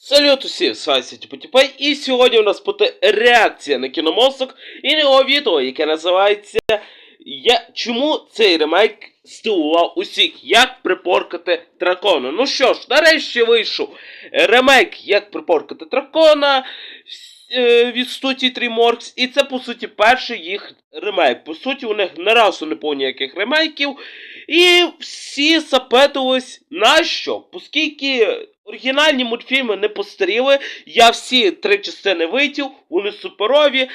Салют усім, з вами Потіпай, і сьогодні у нас буде реакція на кіномозок і на його відео, яке називається я... Чому цей ремейк здивував усіх? Як припоркати дракона? Ну що ж, нарешті вийшов ремейк Як припоркати дракона е, від студії DreamWorks, і це по суті перший їх ремейк. По суті, у них не разу не було ніяких ремейків. І всі запитувались, на що? Оскільки оригінальні мультфільми не постаріли, я всі три частини витів, вони суперові.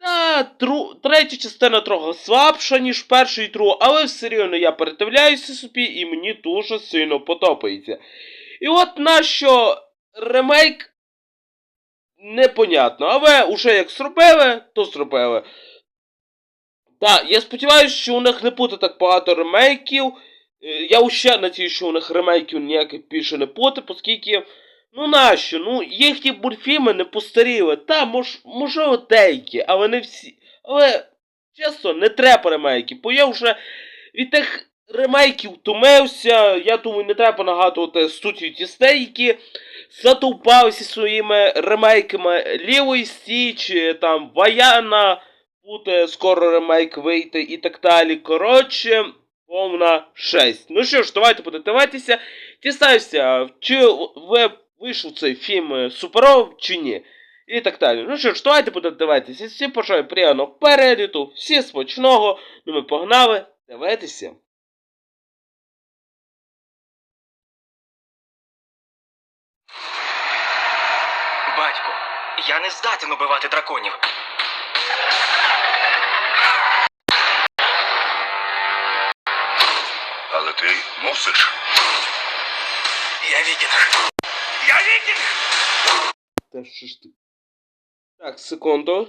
Та тру... третя частина трохи слабша, ніж перша і друга, але все рівно я передивляюся собі і мені дуже сильно подобається. І от на що ремейк непонятно, але уже як зробили, то зробили. Так, я сподіваюся, що у них не буде так багато ремейків. Я надію, що них ремейків ніяких більше не буде, оскільки. Ну нащо? Ну, їхні мультфільми не постаріли. Та, мож, можливо, деякі, але не всі. Але, чесно, не треба ремейків, бо я вже від тих ремейків втомився. Я думаю, не треба нагадувати студію Дісней, які задовбалися своїми ремейками Лівої Стіч, там Ваяна буде скоро ремейк вийти і так далі. Коротше, повна шесть. Ну що ж, давайте будемо дивитися. Дізнаюся, чи ви вийшов цей фільм е, суперов чи ні. І так далі. Ну що ж, давайте будемо дивитися. Всім бажаю приємного перегляду, всі смачного. Ну ми погнали дивитися. Батько, я не здатен убивати драконів. Але ти мусиш. Я вікінг. Я вікінг! Та що ж ти? Так, секунду.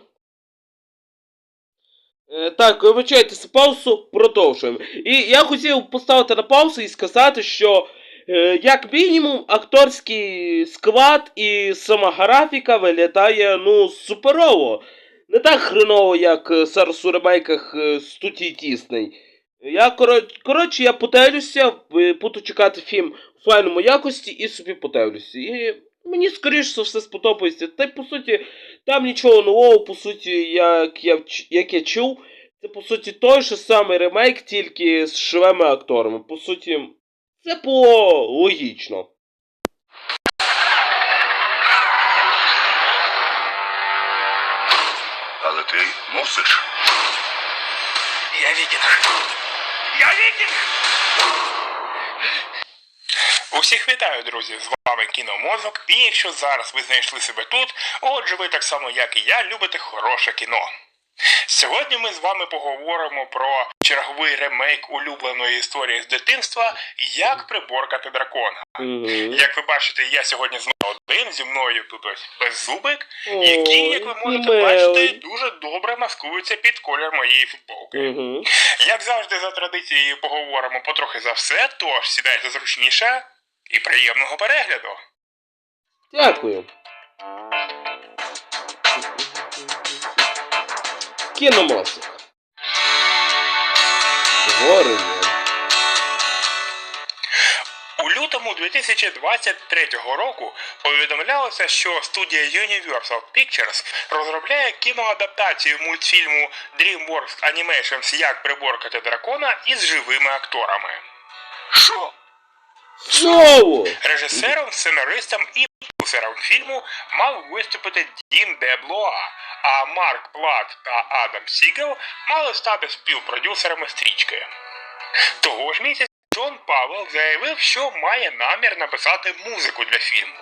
Е, так, вибачайте паузу, продовжуємо. І я хотів поставити на паузу і сказати, що е, як мінімум акторський склад і сама графіка виглядає ну суперово. Не так хреново, як е, зараз у ремейках е, студії Дісней. Я коротше, коротше, я подивлюся, е, буду чекати фільм у файному якості і собі подивлюся. І мені скоріше за все сподобається. Та й по суті, там нічого нового, по суті, як я, як я чув, це по суті той же самий ремейк, тільки з живими акторами. По суті, це було логічно. Але ти мусиш. Я вікінг. Я вікінг! Усіх вітаю, друзі! З вами кіномозок. І якщо зараз ви знайшли себе тут, отже, ви так само, як і я, любите хороше кіно. Сьогодні ми з вами поговоримо про черговий ремейк улюбленої історії з дитинства Як приборкати дракона. Угу. Як ви бачите, я сьогодні знову один зі мною тут ось беззубик, який, як ви можете милий. бачити, дуже добре маскується під колір моєї футболки. Угу. Як завжди, за традицією поговоримо потрохи за все, тож сідайте зручніше і приємного перегляду. Дякую. Кіномозок. Творення. У лютому 2023 року повідомлялося, що студія Universal Pictures розробляє кіноадаптацію мультфільму DreamWorks Animations Як приборкати дракона із живими акторами. Знову! Режисером, сценаристом і продюсером фільму мав виступити Дін Деблоа, а Марк Плат та Адам Сігел мали стати співпродюсерами стрічки. Того ж місяця Джон Павел заявив, що має намір написати музику для фільму.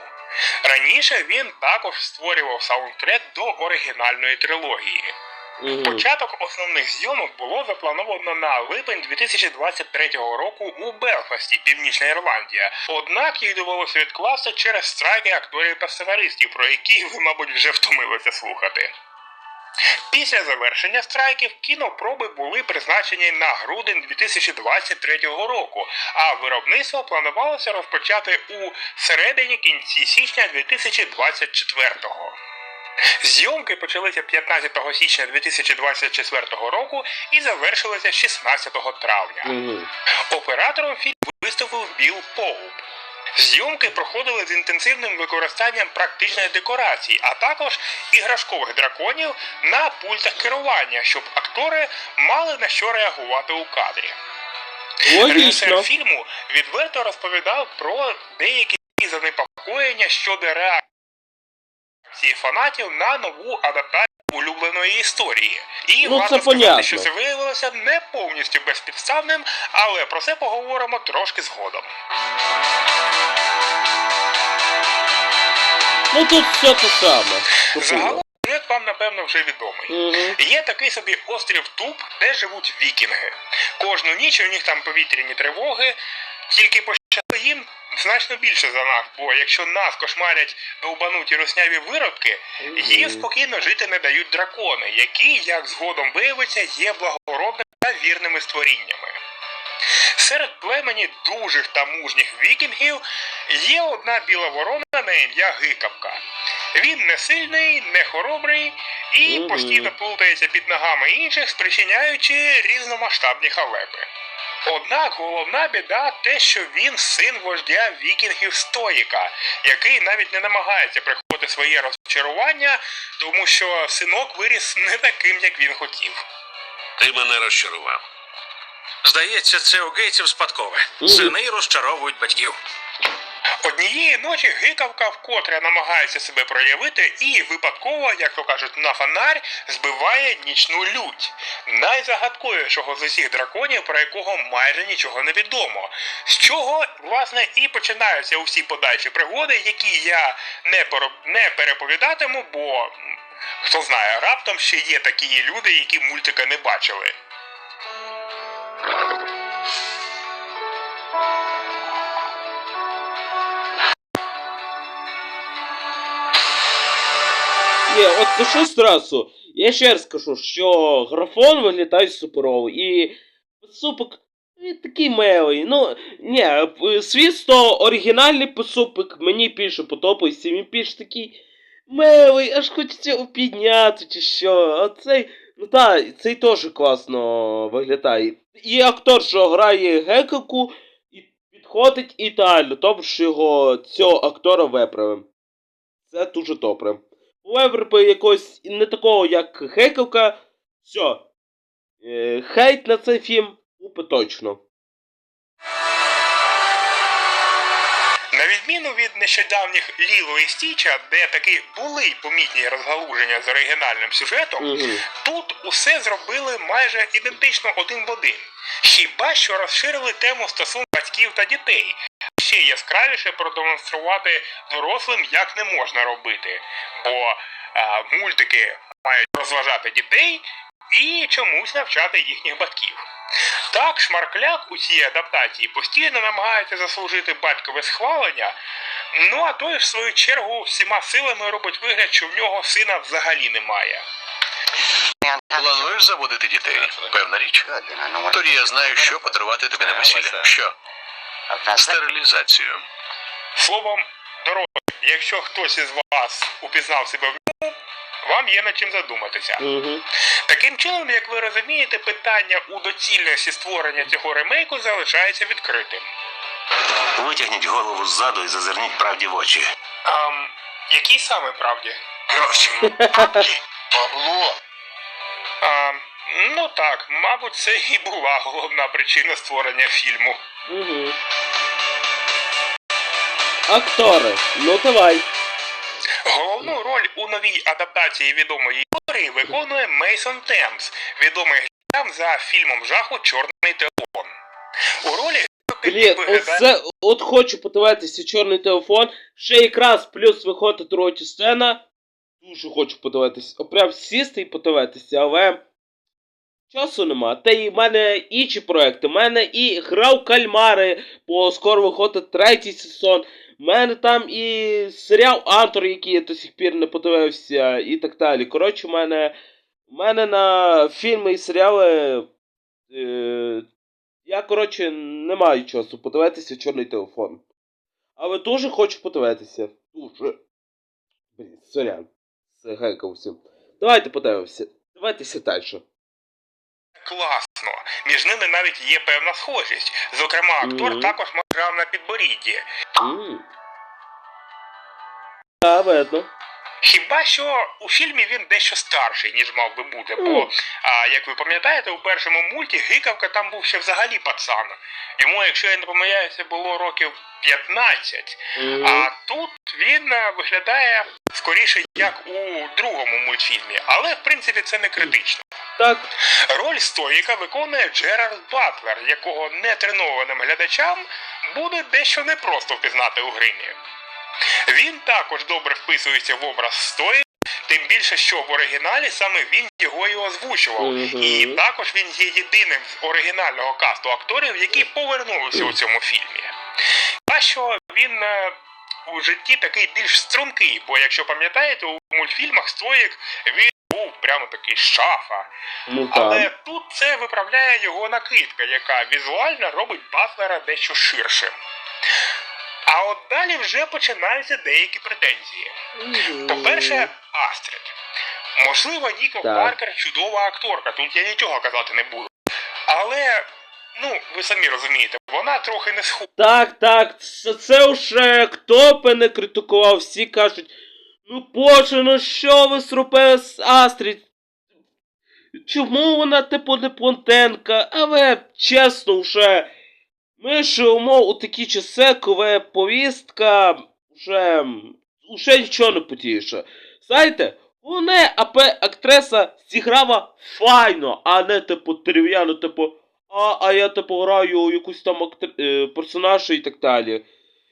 Раніше він також створював саундтрек до оригінальної трилогії. Угу. Початок основних зйомок було заплановано на липень 2023 року у Белфасті, Північна Ірландія. Однак їх довелося відкласти через страйки акторів та сценаристів, про які ви, мабуть, вже втомилися слухати. Після завершення страйків кінопроби були призначені на грудень 2023 року, а виробництво планувалося розпочати у середині кінці січня 2024-го. Зйомки почалися 15 січня 2024 року і завершилися 16 травня. Оператором фільму виступив Білл Поуп. Зйомки проходили з інтенсивним використанням практичних декорацій, а також іграшкових драконів на пультах керування, щоб актори мали на що реагувати у кадрі. Режисер фільму відверто розповідав про деякі занепокоєння щодо реакції фанатів на нову адаптацію улюбленої історії. І Ну, варто сказати, понятно. що це виявилося не повністю безпідставним, але про це поговоримо трошки згодом. Ну тут все те саме. Загалом, як вам напевно вже відомий. Мгм. Є такий собі острів Туб, де живуть вікінги. Кожну ніч у них там повітряні тривоги, тільки пощастило їм значно більше за нас, бо якщо нас кошмарять довбануті русняві виродки, їм спокійно жити не дають дракони, які, як згодом виявиться, є благородними та вірними створіннями. Серед племені дужих та мужніх вікінгів є одна біла ворона на ім'я Гикавка. Він не сильний, не хоробрий і постійно плутається під ногами інших, спричиняючи різномасштабні халепи. Однак головна біда те, що він син вождя вікінгів Стоїка, який навіть не намагається приховати своє розчарування, тому що синок виріс не таким, як він хотів. Ти мене розчарував. Здається, це у гейтсів спадкове. Сини розчаровують батьків. Однієї ночі гикавка вкотре намагається себе проявити і випадково, як то кажуть, на фонарь збиває нічну лють, найзагадковішого з усіх драконів, про якого майже нічого не відомо. З чого, власне, і починаються усі подальші пригоди, які я не, перо- не переповідатиму, бо хто знає, раптом ще є такі люди, які мультика не бачили. Ні, от кажу зразу. Я ще раз кажу, що графон виглядає суперово. І писупик він такий милий. Ну, ні, п- оригінальний писупик мені більше подобається. Він більш такий милий, аж хочеться його чи що. А цей, ну так, цей теж класно виглядає. І актор, що грає Гекаку, і підходить ідеально, тому що його цього актора виправив. Це дуже добре. Вибрати якогось не такого, як Гекавка. Все. Е, хейт на цей фільм купи точно. На відміну від нещодавніх Ліло і Стіча, де таки були помітні розгалуження з оригінальним сюжетом, Угу. тут усе зробили майже ідентично один в один. Хіба що розширили тему стосунків батьків та дітей, ще яскравіше продемонструвати дорослим, як не можна робити, бо а, мультики мають розважати дітей і чомусь навчати їхніх батьків. Так, шмаркляк у цій адаптації постійно намагається заслужити батькове схвалення, ну а той, в свою чергу, всіма силами робить вигляд, що в нього сина взагалі немає. Плануєш заводити дітей? Певна річ. Тоді я знаю, що подарувати тобі на весілля. Що? Стерилізацію. Словом, дорогі, якщо хтось із вас упізнав себе в ньому, вам є над чим задуматися. Угу. Таким чином, як ви розумієте, питання у доцільності створення цього ремейку залишається відкритим. Витягніть голову ззаду і зазирніть правді в очі. А якій саме правді? Гроші. Пабло! Ну так, мабуть, це і була головна причина створення фільму. Угу. Актори. Ну давай. Головну роль у новій адаптації відомої історії виконує Мейсон Темс, відомий глядачам за фільмом жаху Чорний телефон. У ролі Блін, оце от хочу подивитися чорний телефон. Ще якраз плюс виходить друга частина. Дуже хочу подивитися. Прям сісти і подивитися, але. Часу нема. Та й в мене інші проекти. У мене і гра в кальмари, бо скоро виходить третій сезон. У мене там і серіал Антор, який я до сих пір не подивився, і так далі. Коротше, у мене. Мене на фільми і серіали. Е, я, коротше, не маю часу подивитися чорний телефон. Але дуже хочу подивитися. Дуже. Блін, сорян. Це гекався. Давайте подивимося. Давайтеся далі. Клас Між ними навіть є певна схожість. Зокрема, актор Мгм. також грав на підборідді. Та, видно. Хіба що у фільмі він дещо старший, ніж мав би бути, бо, а, як ви пам'ятаєте, у першому мульті Гикавка там був ще взагалі пацан. Йому, якщо я не помиляюся, було років 15. Мгм. А тут він е, виглядає скоріше як у другому мультфільмі, але в принципі це не критично. Так. Роль стоїка виконує Джерард Батлер, якого нетренованим глядачам буде дещо непросто впізнати у гримі. Він також добре вписується в образ стоїка, тим більше, що в оригіналі саме він його і озвучував. Мгм. І також він є єдиним з оригінального касту акторів, які повернулися у цьому фільмі. А що він е, у житті такий більш стрункий, бо якщо пам'ятаєте, у мультфільмах Стоїк він був прямо такий шафа. Ну Але тут це виправляє його накидка, яка візуально робить Батлера дещо ширшим. А от далі вже починаються деякі претензії. По-перше, Астрид. Можливо, Ніко Паркер чудова акторка, тут я нічого казати не буду. Але, ну, ви самі розумієте, вона трохи не схожа. Так, так, це, це вже хто б не критикував, всі кажуть, ну боже, ну що ви зробили з Астрід? Чому вона типу не понтенка? Але чесно вже, ми живемо у такі часи, коли повістка вже, вже нічого не потіше. Знаєте, головне, аби актриса зіграла файно, а не типу дерев'яно, типу, а, а я типу граю якусь там актр... е, персонажа і так далі.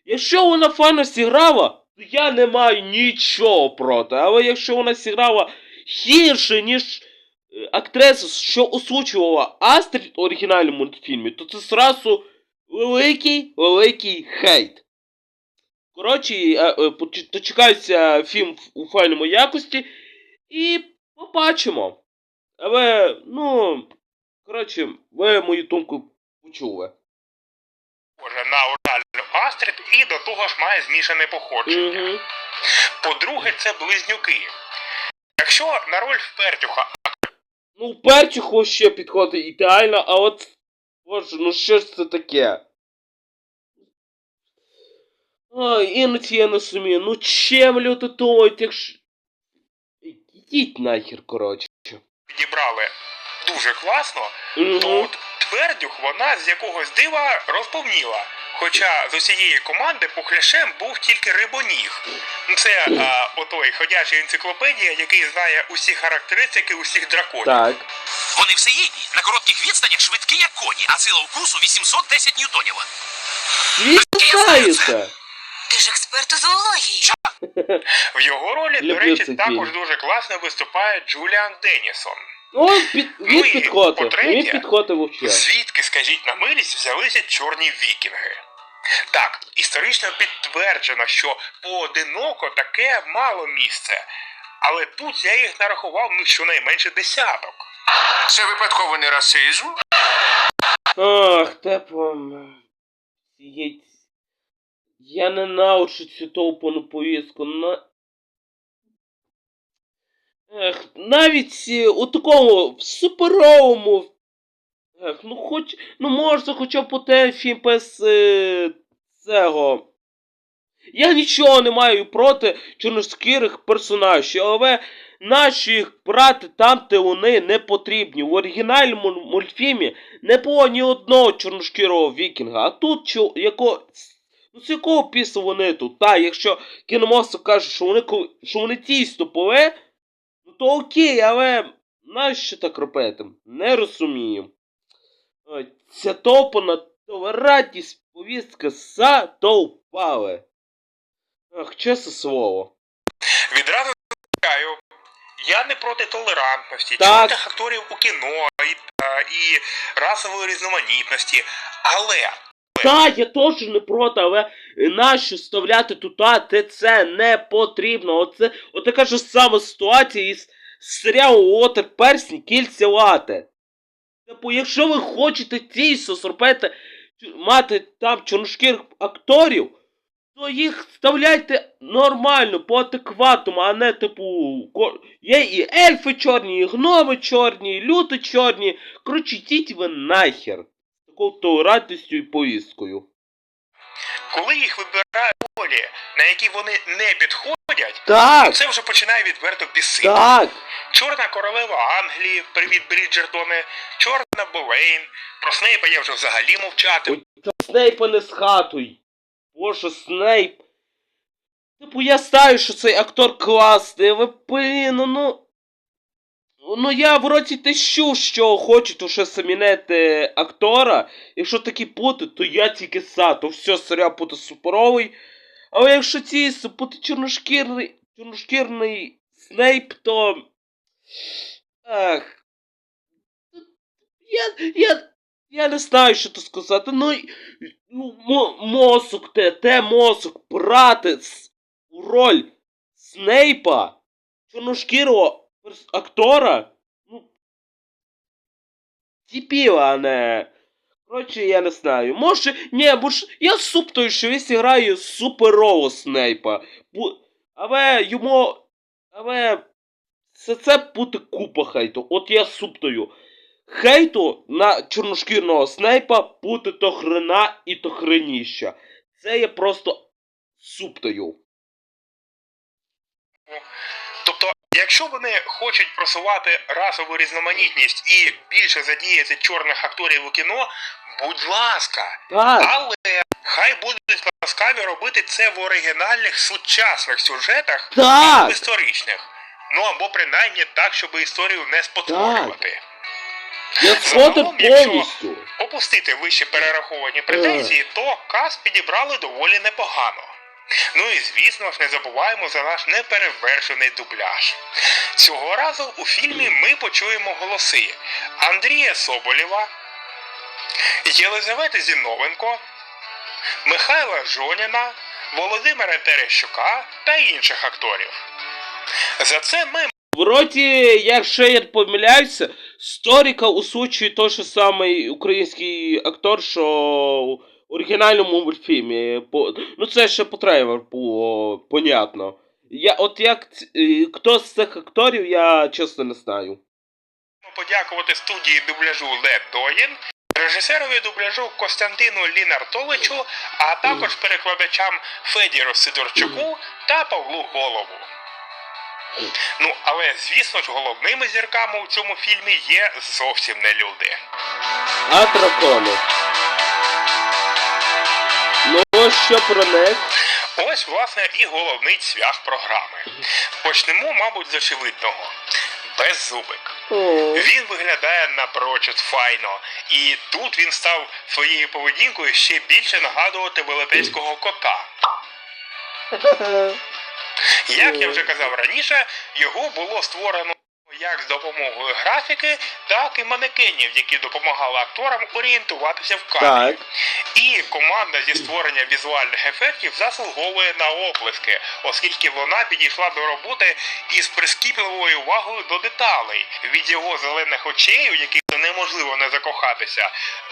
Якщо вона файно зіграла, я не маю нічого проти. Але якщо вона зіграла гірше, ніж е, актриса, що озвучувала Астрід в оригінальному мультфільмі, то це зразу великий, великий хейт. Коротше, е, е, дочекаюся фільм у файному якості і побачимо. Але, ну, коротше, ви мою думку почули. На Астрид і до того ж має змішане походження. Угу. По-друге, це близнюки. Якщо на роль Фертюха Ну, перчуху ще підходить ідеально, а от. Боже, ну що ж це таке? Ой, іноді я не розумію, ну чим люди думають, якщо. Ідіть нахер, коротше. підібрали дуже класно, то Угу. от Твердюх вона з якогось дива розповніла. Хоча з усієї команди пухляшем був тільки рибоніг. Ну, Це а, отой ходяча енциклопедія, який знає усі характеристики усіх драконів. Так. Вони всеїдні, на коротких відстанях швидкі, як коні, а сила укусу 810 ньютонів. Світається! Ти ж експерт у зоології. В його ролі, Люблю до речі, також дуже класно виступає Джуліан Деннісон. Ну, під, Ну він і підходив, по-третє, він підходив вообще. Звідки, скажіть на милість, взялися чорні вікінги? Так, історично підтверджено, що поодиноко таке мало місце. Але тут я їх нарахував ну щонайменше десяток. Це випадково не расизм? Ах, тепом. Єць. Я ненавиджу цю товпану повістку. На... Навіть е, у такому суперовому. Ну хоч. Ну можна хоча б те фільм без е, цього. Я нічого не маю проти чорноскірих персонажів, але наші їх брати там, де вони не потрібні. В оригінальному мультфільмі не було ні одного чорношкірого вікінга, а тут чо, яко, ну з якого пісу вони тут? Та, якщо кіномостер каже, що вони, що вони тісно пове, то окей, але нащо так робити? Не розумію. Ой, Ця топана товаратість повістка задовбали. Ах, чесне слово. Відразу скажу, я не проти толерантності, Так. чорних акторів у кіно і, і расової різноманітності. Але Так, я теж не проти, але нащо вставляти тута, те це не потрібно. Оце от така ж сама ситуація із серіалу Уотер Персні кільця лате. Типу, якщо ви хочете тісно зробити, мати там чорношкірих акторів, то їх вставляйте нормально, по адекватному, а не типу. Є і ельфи чорні, і гноми чорні, і люди чорні. Коротше, йдіть ви нахер. Такою толерантністю і повісткою. Коли їх вибирають ролі, на які вони не підходять, Так! це вже починає відверто бісити. Так! Чорна королева Англії, привіт Бріджертони, Чорна Болейн. Про Снейпа я вже взагалі мовчати. Ой, та Снейпа не схатуй. Боже, Снейп. Типу, я знаю, що цей актор класний, але блін, ну, ну. Я вроді те що, що хочуть уже замінити актора. Якщо такі пути, то я тільки за, то все серіал буде суперовий. Але якщо ці буде чорношкірний, чорношкірний Снейп, то. Ах. Я, я, я не знаю, що тут сказати. Ну, ну мо- мозок те, те мозок брати роль Снейпа, чорношкірого актора. Ну. Тіпіла, а не. Коротше, я не знаю. Може, ні, бо ж я суптою, що він грає суперово Снейпа. Бу... Але йому. Але. Це це буде купа хейту. От я суптою. Хейту на чорношкірного снайпа буде то хрена і то хреніща. Це я просто суптою. Тобто, якщо вони хочуть просувати расову різноманітність і більше задіяти чорних акторів у кіно, будь ласка. Так, Але хай будуть ласкаві робити це в оригінальних сучасних сюжетах, а не в так, історичних. Ну або принаймні так, щоб історію не спотворювати. Загалом, якщо- Опустити вище перераховані претензії, то каз підібрали доволі непогано. Ну і звісно ж не забуваємо за наш неперевершений дубляж. Цього разу у фільмі ми почуємо голоси Андрія Соболєва, Єлизавети Зіновенко, Михайла Жоніна, Володимира Терещука та інших акторів. За це ми Вроді, якщо я помиляюся, Сторіка озвучує той же самий український актор, що оригінальному мультфільмі. По- Ну це ще по трейлеру було понятно. Я, от як е, хто з цих акторів, я чесно не знаю. Подякувати студії дубляжу Лед Доєн, режисерові дубляжу Костянтину Лінартовичу, а також перекладачам Федіру Сидорчуку та Павлу Голову. Ну, але звісно ж, головними зірками у цьому фільмі є зовсім не люди. А дракони. Що про них? Ось, власне, і головний цвях програми. Почнемо, мабуть, з очевидного. Беззубик. Він виглядає напрочуд файно, і тут він став своєю поведінкою ще більше нагадувати велетенського кота. Як я вже казав раніше, його було створено як з допомогою графіки, так і манекенів, які допомагали акторам орієнтуватися в кадрі. Так. І команда зі створення візуальних ефектів заслуговує на оплески, оскільки вона підійшла до роботи із прискіпливою увагою до деталей, від його зелених очей, у яких неможливо не закохатися,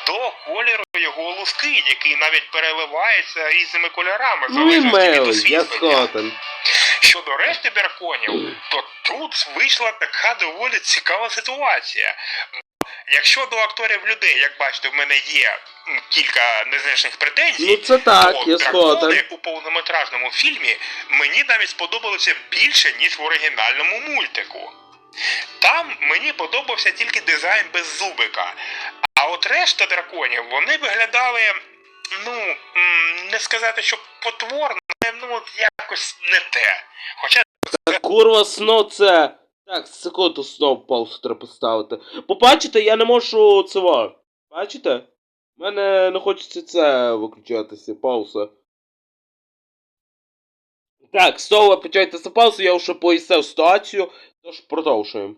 до кольору його луски, який навіть переливається різними кольорами, Ну і залежності від милий, я освітлення. згоден. Щодо решти драконів, то тут вийшла така доволі цікава ситуація. Якщо до акторів людей, як бачите, в мене є кілька незначних претензій, Ну це так, то дракони у повнометражному фільмі мені навіть сподобалося більше, ніж в оригінальному мультику. Там мені подобався тільки дизайн беззубика. А от решта драконів вони виглядали, ну, не сказати, що потворно, ну от якось не те. Хоча Та курва сно це. Так, секунду знов паузу треба поставити. Побачите, я не можу цього. Бачите? У мене не хочеться це виключатися, пауза. Так, знову почайтеся паузу, я вже пояснив ситуацію, тож продовжуємо.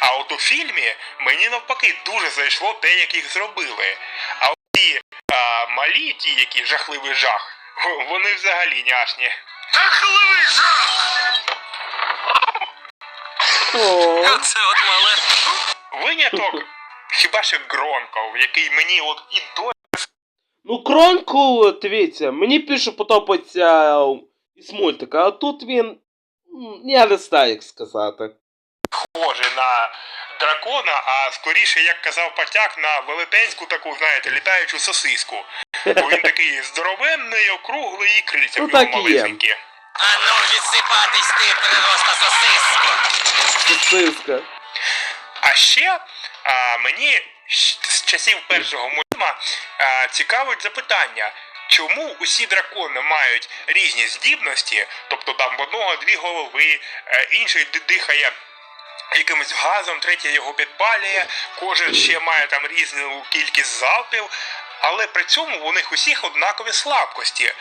А от у фільмі мені навпаки дуже зайшло те, як їх зробили. А от ті а, малі, ті, які жахливий жах, вони взагалі няшні. Жахливий жах! Оце от мале. Виняток хіба що Гронков, який мені от і до Ну, Кронку, дивіться, мені більше подобається із мультика, а тут він. Я не знаю, як сказати. Схожий на дракона, а скоріше, як казав Патяк, на велетенську таку, знаєте, літаючу сосиску. Бо він такий здоровенний, округлий і крильця Ну, в нього так малесенькі. А ну відсипатись ти, прироста сосиски. Сосиска. А ще а, мені з часів першого мультфільма а, цікавить запитання. Чому усі дракони мають різні здібності, тобто там в одного дві голови, е, інший дихає якимось газом, третій його підпалює, кожен ще має там різну кількість залпів, але при цьому у них усіх однакові слабкості.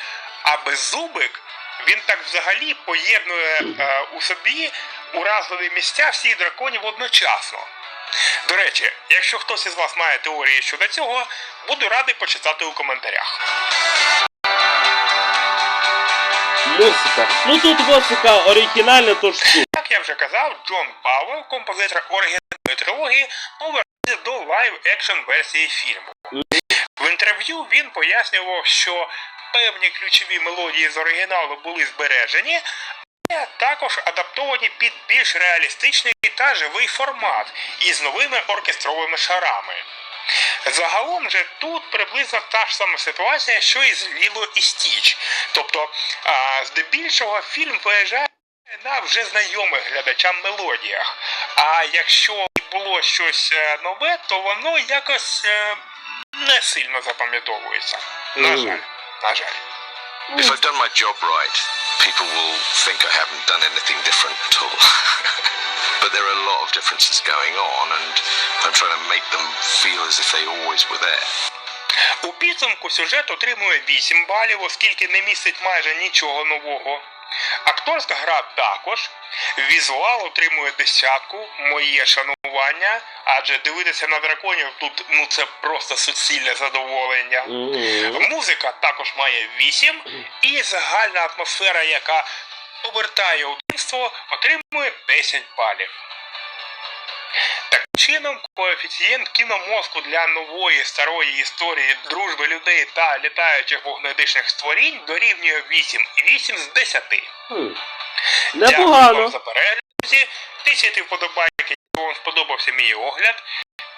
А беззубик він так взагалі поєднує е, у собі уразливі місця всіх драконів одночасно. До речі, якщо хтось із вас має теорії щодо цього, буду радий почитати у коментарях. Музика. Ну тут музика оригінальна, тож. Я вже казав, Джон Пауэлл, композитор оригінальної трилогії, повернувся до лайв-екшн версії фільму. В інтерв'ю він пояснював, що певні ключові мелодії з оригіналу були збережені, але також адаптовані під більш реалістичний та живий формат із новими оркестровими шарами. Загалом же тут приблизно та ж сама ситуація, що і з Ліло і Стіч. Тобто, а, здебільшого фільм виїжджає на вже знайомих глядачам мелодіях. А якщо було щось е, нове, то воно якось е, не сильно запам'ятовується. На жаль, на жаль. If I've done my job right, people will think I haven't done anything different at all. but there are a lot of differences going on, and I'm trying to make them feel as if they always were there. У підсумку сюжет отримує 8 балів, оскільки не містить майже нічого нового. Акторська гра також. Візуал отримує десятку, моє шанування, адже дивитися на драконів тут ну це просто суцільне задоволення. Музика також має 8, і загальна атмосфера, яка повертає у отримує 10 балів. Таким чином, коефіцієнт кіномозку для нової старої історії дружби людей та літаючих вогнедишних створінь дорівнює 8,8 з 10. Хм. Дякую вам Непогано. за перегляд. друзі. Вподобайки, якщо вам сподобався мій огляд.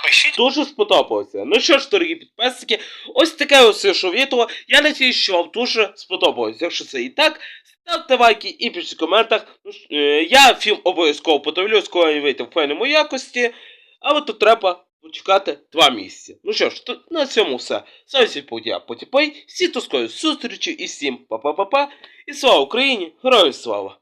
Пишіть Дуже сподобалося. Ну що ж, дорогі підписники, ось таке ось вийшло відео. Я надіюсь, що вам дуже сподобалось. Якщо це і так, ставте лайки і пишіть в коментах. Ну, е, я фільм обов'язково подивлюсь, коли він вийде в файному якості. Але тут треба почекати два місяці. Ну що ж, на цьому все. З вами був я, Потіпей. Всі тоскою зустрічі і всім па-па-па-па. І слава Україні! Героям слава!